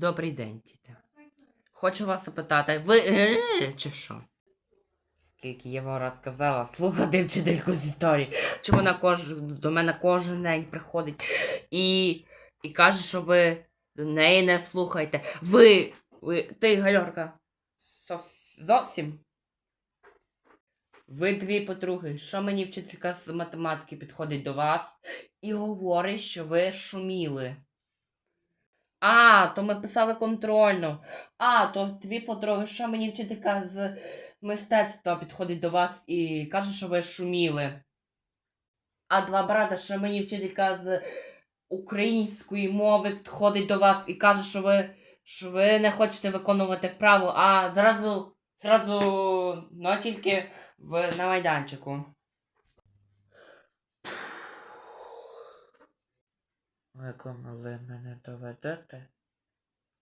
Добрий день, діти. Хочу вас запитати, ви е, чи що? Скільки я вам розказала, слухати вчительку з історії. Чи вона кож... до мене кожен день приходить і, і каже, що ви до неї не слухаєте. Ви, ви ти, Гальорка, зовс- зовсім. Ви дві подруги, що мені вчителька з математики підходить до вас і говорить, що ви шуміли. А, то ми писали контрольну. А, то дві подруги, що мені вчителька з мистецтва підходить до вас і каже, що ви шуміли. А два брата, що мені вчителька з української мови підходить до вас і каже, що ви, що ви не хочете виконувати вправу, а зразу, зразу, ну тільки в, на майданчику. Ви мене доведете,